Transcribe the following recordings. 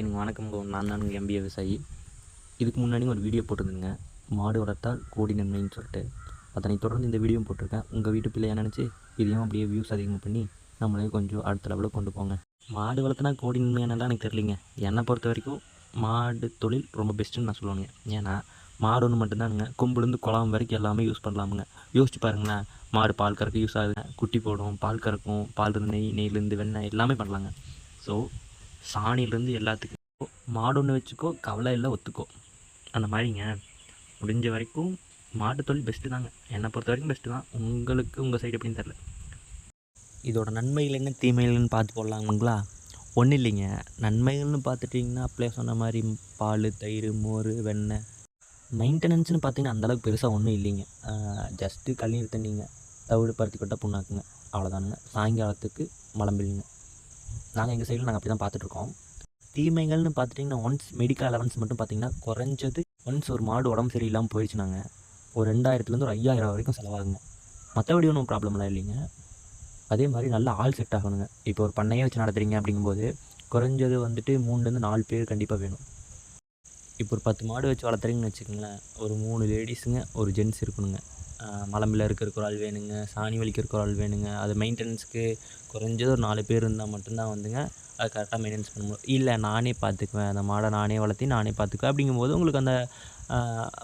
எனக்கு வணக்கம் நான் தான் உங்கள் எம்பிஏ விவசாயி. இதுக்கு முன்னாடி ஒரு வீடியோ போட்டிருந்தேங்க. மாடு வளர்த்தால் கோடி நன்மைன்னு சொல்லிட்டு. அதனை தொடர்ந்து இந்த வீடியோ போட்டிருக்கேன். உங்கள் வீட்டு பிள்ளையா நினச்சி? இதையும் அப்படியே வியூஸ் அதிகமாக பண்ணி நம்மளே கொஞ்சம் அடுத்த லெவலில் கொண்டு போங்க. மாடு வளர்த்துனா கோடி நன்மையானதான் எனக்கு தெரியலிங்க. என்னை பொறுத்த வரைக்கும் மாடு தொழில் ரொம்ப பெஸ்ட்டுன்னு நான் சொல்லுவேங்க ஏன்னா மாடு ஒன்று மட்டும்தானுங்க. கொம்புலேருந்து குளம் வரைக்கும் எல்லாமே யூஸ் பண்ணலாமுங்க. யோசிச்சு பாருங்களேன். மாடு பால் கறக்க யூஸ் ஆகுதுங்க. குட்டி போடும் பால் கறக்கும் பால் இருந்து நெய் நெய்லேருந்து வெண்ணெய் எல்லாமே பண்ணலாங்க. ஸோ சாணியிலேருந்து எல்லாத்துக்கும் மாடு ஒன்று வச்சுக்கோ கவலை இல்லை ஒத்துக்கோ. அந்த மாதிரிங்க. முடிஞ்ச வரைக்கும் மாட்டு தொழில் பெஸ்ட்டு தாங்க. என்னை பொறுத்த வரைக்கும் பெஸ்ட்டு தான். உங்களுக்கு உங்கள் சைடு எப்படின்னு தெரில இதோட நன்மைகள் என்ன தீமைகள்னு பார்த்து போடலாங்களா? ஒன்றும் இல்லைங்க. நன்மைகள்னு பார்த்துட்டிங்கன்னா அப்படியே சொன்ன மாதிரி பால் தயிர் மோர் வெண்ணெய். மெயின்டெனன்ஸ்னு பார்த்தீங்கன்னா அந்தளவுக்கு பெருசாக ஒன்றும் இல்லைங்க. ஜஸ்ட்டு கல்லீர் தண்ணிங்க. தவிடு பருத்தி கொட்டை புண்ணாக்குங்க. அவ்வளோதானுங்க சாயங்காலத்துக்கு மலம்பில்லுங்க. நாங்கள் எங்கள் சைடில் நாங்கள் அப்படி தான் பார்த்துட்ருக்கோம் தீமைகள்னு பார்த்துட்டிங்கன்னா ஒன்ஸ் மெடிக்கல் அலவன்ஸ் மட்டும் பார்த்தீங்கன்னா குறைஞ்சது ஒன்ஸ் ஒரு மாடு உடம்பு சரியில்லாமல் போயிடுச்சுனாங்க ஒரு ரெண்டாயிரத்துலேருந்து ஒரு ஐயாயிரம் வரைக்கும் செலவாகுங்க. மற்றபடி ஒன்றும் ப்ராப்ளம்லாம் இல்லைங்க. அதே மாதிரி நல்ல ஆள் செட் ஆகணுங்க. இப்போ ஒரு பண்ணையே வச்சு நடத்துறீங்க அப்படிங்கும்போது குறைஞ்சது வந்துட்டு மூணுலேருந்து நாலு பேர் கண்டிப்பாக வேணும். இப்போ ஒரு பத்து மாடு வச்சு வளர்த்துறீங்கன்னு வச்சுக்கோங்களேன் ஒரு மூணு லேடிஸுங்க ஒரு ஜென்ஸ் இருக்கணுங்க. மலம்பில் இருக்கிற குரால் வேணுங்க சாணி வலிக்கிற குரால் வேணுங்க. அது மெயின்டெனன்ஸ்க்கு குறைஞ்சது ஒரு நாலு பேர் இருந்தால் மட்டும்தான் வந்துங்க அது கரெக்டாக மெயின்டெனன்ஸ் பண்ண முடியும். இல்லை நானே பார்த்துக்குவேன். அந்த மாடை நானே வளர்த்தி நானே பார்த்துக்குவேன். அப்படிங்கும்போது உங்களுக்கு அந்த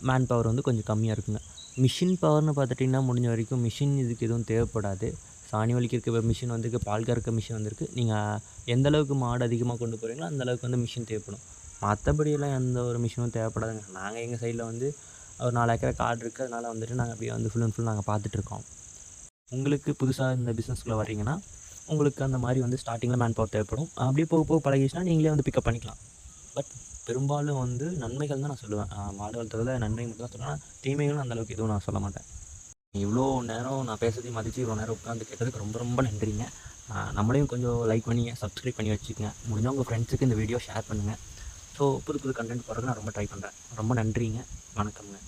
மேன் பவர் வந்து கொஞ்சம் கம்மியாக இருக்குங்க. மிஷின் பவர்னு பார்த்துட்டிங்கன்னா முடிஞ்ச வரைக்கும் மிஷின் இதுக்கு எதுவும் தேவைப்படாது. சாணி வலிக்கிறதுக்கு மிஷின் வந்திருக்கு பால் கறக்க மிஷின் வந்திருக்கு. நீங்கள் எந்த அளவுக்கு மாடு அதிகமாக கொண்டு போகிறீங்களோ அந்த அளவுக்கு வந்து மிஷின் தேவைப்படும். மற்றபடியெல்லாம் எந்த ஒரு மிஷினும் தேவைப்படாதுங்க. நாங்கள் எங்கள் சைடில் வந்து ஒரு நாலு ஏக்கரை காடு இருக்குது அதனால் வந்துட்டு நாங்கள் அப்படியே வந்து ஃபுல் அண்ட் ஃபுல் நாங்கள் பார்த்துட்ருக்கோம் உங்களுக்கு புதுசாக இந்த பிஸ்னஸ்க்குள்ளே வர்றீங்கன்னா உங்களுக்கு அந்த மாதிரி வந்து ஸ்டார்டிங்கில் மேன் பவர் தேவைப்படும். அப்படியே போக போக பழகிச்சுன்னா நீங்களே வந்து பிக்கப் பண்ணிக்கலாம். பட் பெரும்பாலும் வந்து நன்மைகள் தான் நான் சொல்லுவேன். மாடு வளர்த்துறதுல நன்மை மட்டும் தான் சொல்லுவேன். தீமைகளும் அந்தளவுக்கு எதுவும் நான் சொல்ல மாட்டேன். இவ்வளோ நேரம் நான் பேசுறதையும் மதித்து இவ்வளோ நேரம் உட்காந்து கேட்டதுக்கு ரொம்ப ரொம்ப நன்றிங்க. நம்மளையும் கொஞ்சம் லைக் பண்ணி சப்ஸ்கிரைப் பண்ணி வச்சுக்கோங்க. முடிஞ்சால் உங்கள் ஃப்ரெண்ட்ஸுக்கு இந்த வீடியோ ஷேர் பண்ணுங்கள் ஸோ புது புது கண்டென்ட் போடுறதுக்கு நான் ரொம்ப ட்ரை பண்ணுறேன் ரொம்ப நன்றிங்க. வணக்கம்ங்க.